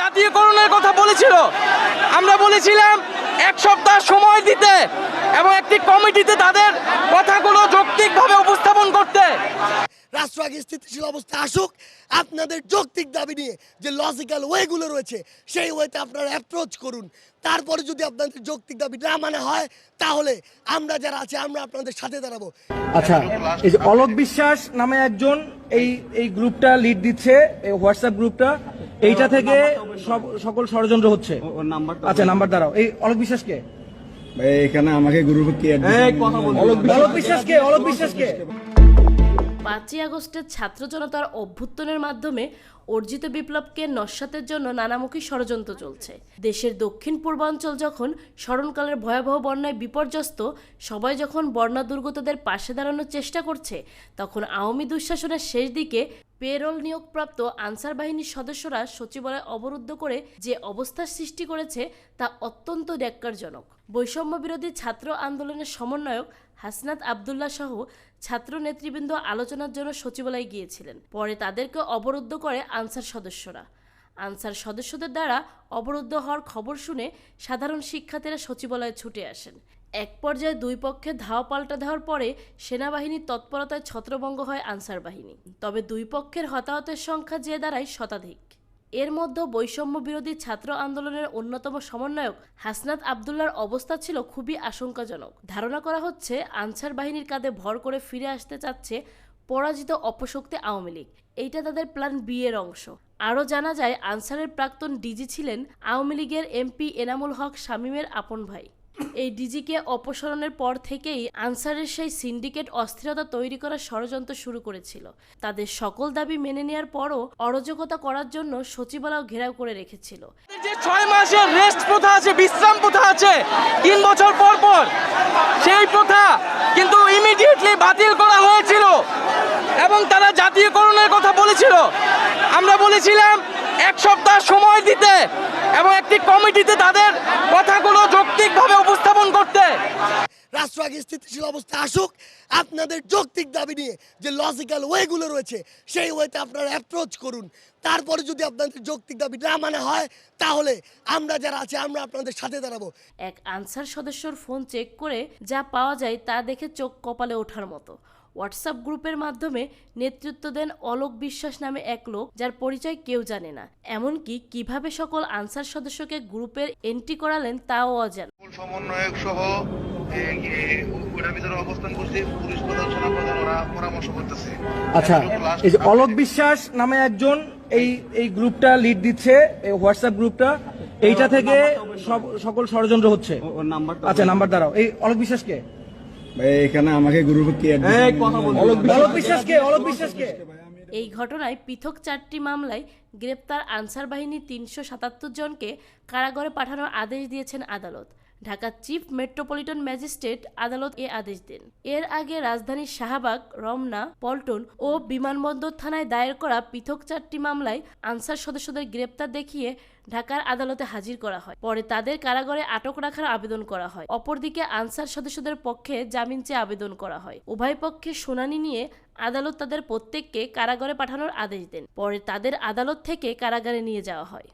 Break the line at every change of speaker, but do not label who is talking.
জাতীয়করণের কথা বলেছিল। আমরা বলেছিলাম এক সপ্তাহ সময় দিতে এবং একটি কমিটিতে তাদের কথাগুলো যৌক্তিকভাবে উপস্থাপন করতে।
রাষ্ট্র আগে স্থিতিশীল অবস্থা আসুক আপনাদের যৌক্তিক দাবি নিয়ে যে লজিক্যাল ওয়েগুলো রয়েছে সেই ওয়েতে আপনারা অ্যাপ্রোচ করুন। তারপরে যদি আপনাদের যৌক্তিক দাবি না মানে হয় তাহলে আমরা যারা আছে আমরা আপনাদের সাথে দাঁড়াবো।
আচ্ছা এই যে অলোক বিশ্বাস নামে একজন এই এই গ্রুপটা লিড দিচ্ছে এই হোয়াটসঅ্যাপ গ্রুপটা এইটা থেকে সকল ষড়যন্ত্র হচ্ছে। আচ্ছা নাম্বার দাঁড়াও। এই অলোক বিশ্বাস কে?
এখানে আমাকে গ্রুপে কি
অলোক বিশ্বাস কে? অলোক বিশ্বাস কে?
পাঁচই আগস্টের ছাত্র জনতার অভ্যুত্থানের মাধ্যমে অর্জিত বিপ্লবকে নস্যাতের জন্য নানামুখী ষড়যন্ত্র চলছে। দেশের দক্ষিণ পূর্বাঞ্চল যখন স্মরণকালের ভয়াবহ বন্যায় বিপর্যস্ত সবাই যখন বন্যা দুর্গতদের পাশে দাঁড়ানোর চেষ্টা করছে তখন আওয়ামী দুঃশাসনের শেষ দিকে পেরোল নিয়োগপ্রাপ্ত আনসার বাহিনীর সদস্যরা সচিবালয় অবরুদ্ধ করে যে অবস্থার সৃষ্টি করেছে তা অত্যন্ত ন্যাক্কারজনক। বৈষম্য বিরোধী ছাত্র আন্দোলনের সমন্বয়ক হাসনাত আবদুল্লাহ সহ ছাত্র নেতৃবৃন্দ আলোচনার জন্য সচিবালয়ে গিয়েছিলেন। পরে তাদেরকে অবরুদ্ধ করে আনসার সদস্যরা। আনসার সদস্যদের দ্বারা অবরুদ্ধ হওয়ার খবর শুনে সাধারণ শিক্ষার্থীরা সচিবালয়ে ছুটে আসেন। এক পর্যায়ে দুই পক্ষে ধাওয়া পাল্টা দেওয়ার পরে সেনাবাহিনীর তৎপরতায় ছত্রভঙ্গ হয় আনসার বাহিনী। তবে দুই পক্ষের হতাহতের সংখ্যা যে দাঁড়ায় শতাধিক। এর মধ্যে বৈষম্য বিরোধী ছাত্র আন্দোলনের অন্যতম সমন্বয়ক হাসনাত আবদুল্লার অবস্থা ছিল খুবই আশঙ্কাজনক। ধারণা করা হচ্ছে, আনসার বাহিনীর কাঁধে ভর করে ফিরে আসতে চাচ্ছে পরাজিত অপশক্তি আওয়ামী লীগ। এইটা তাদের প্ল্যান বি এর অংশ। আরও জানা যায়, আনসারের প্রাক্তন ডিজি ছিলেন আওয়ামী লীগের এমপি এনামুল হক শামীমের আপন ভাই। এই ডিজিকে অপসারণের পর থেকেই আনসারের সেই সিন্ডিকেট অস্থিরতা তৈরি করার ষড়যন্ত্র শুরু করেছিল। তাদের সকল দাবি মেনে নেওয়ার পরও অরাজকতা করার জন্য সচিবালয় ঘেরাও করে রেখেছিল।
যে ছয় মাসের রেস্ট প্রথা আছে, বিশ্রাম প্রথা আছে, তিন বছর পর পর সেই প্রথা কিন্তু ইমিডিয়েটলি বাতিল করা হয়েছিল এবং তারা জাতীয়করণের কথা বলেছিল। আমরা বলেছিলাম এক সপ্তাহ সময় দিতে এবং একটি কমিটিতে তাদের কথাগুলো যৌক্তিকভাবে উপস্থাপন করতে।
রাষ্ট্র আগে স্থিতিশীল অবস্থা আসুক আপনাদের যৌক্তিক দাবি নিয়ে যে লজিক্যাল ওয়েগুলো রয়েছে সেই ওয়েতে আপনারা অ্যাপ্রোচ করুন। তারপরে যদি আপনাদের যৌক্তিক দাবি না মানে হয় তাহলে আমরা যারা আছে আমরা আপনাদের সাথে দাঁড়াবো।
এক আনসার সদস্যর ফোন চেক করে যা পাওয়া যায় তা দেখে চোখ কপালে ওঠার মতো। হোয়াটসঅ্যাপ গ্রুপের মাধ্যমে নেতৃত্ব দেন অলোক বিশ্বাস নামে এক লোক যার পরিচয় কেউ জানে না। এমনকি কীভাবে সকল আনসার সদস্যকে গ্রুপের এন্ট্রি করালেন তাও অজানা।
সমন্বয়ক সহ
আচ্ছা এই যে অলোক বিশ্বাস নামে একজন এই এই গ্রুপটা লিড দিচ্ছে এই হোয়াটসঅ্যাপ গ্রুপটা এইটা থেকে সব সকল ষড়যন্ত্র হচ্ছে। আচ্ছা নাম্বার দাঁড়াও। এই অলোক বিশ্বাস কে
ভাই এখানে আমাকে
এই ঘটনায় পৃথক চারটি মামলায় গ্রেপ্তার আনসার বাহিনীর তিনশো সাতাত্তর জনকে কারাগারে পাঠানোর আদেশ দিয়েছেন আদালত। ঢাকা চিফ মেট্রোপলিটন ম্যাজিস্ট্রেট আদালত এ আদেশ দেন। এর আগে রাজধানীর শাহবাগ, রমনা, পল্টন ও বিমানবন্দর থানায় দায়ের করা পৃথক চারটি মামলায় আনসার সদস্যদের গ্রেপ্তার দেখিয়ে ঢাকার আদালতে হাজির করা হয়। পরে তাদের কারাগারে আটক রাখার আবেদন করা হয়। অপরদিকে আনসার সদস্যদের পক্ষে জামিন চেয়ে আবেদন করা হয়। উভয় পক্ষে শুনানি নিয়ে আদালত তাদের প্রত্যেককে কারাগারে পাঠানোর আদেশ দেন। পরে তাদের আদালত থেকে কারাগারে নিয়ে যাওয়া হয়।